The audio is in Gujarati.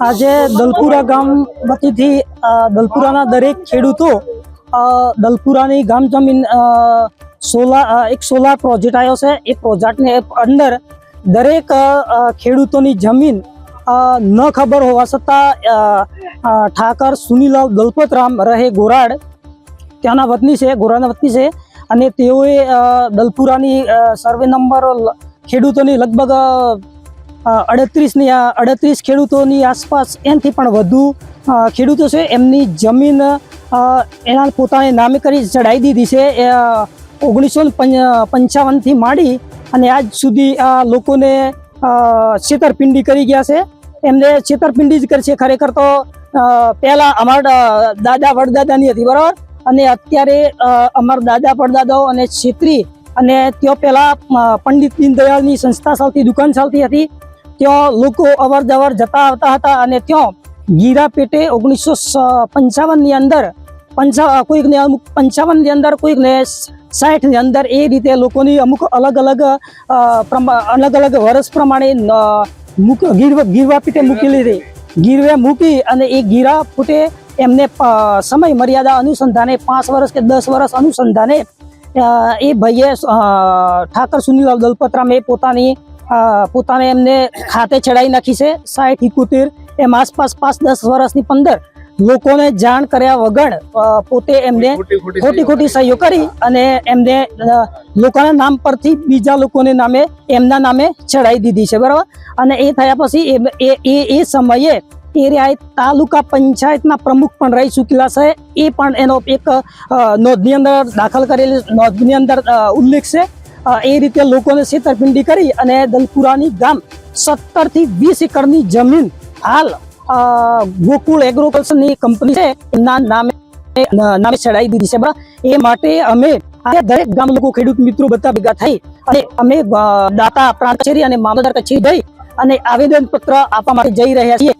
આજે દલપુરા ગામ વતીથી દલપુરાના દરેક ખેડૂતો દલપુરાની ગામ જમીન સોલા એક સોલાર પ્રોજેક્ટ આવ્યો છે. એ પ્રોજેક્ટની અંદર દરેક ખેડૂતોની જમીન ન ખબર હોવા છતાં ઠાકર સુનીલાલ દલપતરામ રહે ગોરાડ. ત્યાંના વતની છે ગોરાના વતની છે. અને તેઓએ દલપુરાની સર્વે નંબર ખેડૂતોની લગભગ અડત્રીસની અડત્રીસ ખેડૂતોની આસપાસ એનાથી પણ વધુ ખેડૂતો છે. એમની જમીન એના પોતાને નામે કરી ચડાવી દીધી છે. એ ઓગણીસો પંચાવનથી માંડી અને આજ સુધી આ લોકોને છેતરપિંડી કરી ગયા છે. એમને છેતરપિંડી જ કરશે ખરેખર તો પહેલાં અમારા દાદા વડદાદાની હતી, બરાબર? અને અત્યારે અમારા દાદા પડદાદાઓ અને છેતરી અને ત્યાં પહેલાં પંડિત દીનદયાળની સંસ્થા ચાલતી દુકાન ચાલતી હતી. ત્યાં લોકો અવર જવર જતા આવતા હતા અને ત્યાં ગીરા પેટે ઓગણીસો પંચાવનની અંદર પંચા, કોઈકને અમુક પંચાવનની અંદર, કોઈકને સાઠની અંદર એ રીતે લોકોની અમુક અલગ અલગ અલગ અલગ વર્ષ પ્રમાણે ગીરવા ગીરવા પીઠે મૂકેલી હતી. ગીરવે મૂકી અને એ ગીરા ફૂટે એમને સમય મર્યાદા અનુસંધાને પાંચ વર્ષ કે દસ વર્ષ અનુસંધાને એ ભાઈએ ઠાકર સુનીલાલ દલપતરામે પોતાની પોતાને એમને ખાતે ચડાવી નાખી છે. સાઠ ઇકોતેર એમ આસપાસ પાંચ દસ વર્ષની પંદર લોકોને જાણ કર્યા વગર પોતે એમને ખોટી ખોટી સહીઓ કરી અને એમને લોકોના નામ પરથી બીજા લોકોને નામે એમના નામે ચડાવી દીધી છે બરાબર? અને એ થયા પછી એ- એ સમયે એ રહ્યા તાલુકા પંચાયતના પ્રમુખ પણ રહી ચૂકેલા છે. એ પણ એનો એક નોંધની અંદર દાખલ કરેલી નોંધની અંદર ઉલ્લેખ છે. એ રીતે લોકોને છેતરપિંડી કરી અને દલપુરાની ગામ સત્તરથી વીસ એકરની જમીન હાલ ગોકુળ એગ્રોકલ્ચરની કંપની છે, એના નામે નામે ચડાવી દીધી છે. બરાબર? એ માટે અમે દરેક ગામ લોકો ખેડૂત મિત્રો બધા ભેગા થઈ અને અમે દાતા પ્રાંત કચેરી અને મામલતદાર કચેરી જઈ અને આવેદન પત્ર આપવા માટે જઈ રહ્યા છીએ.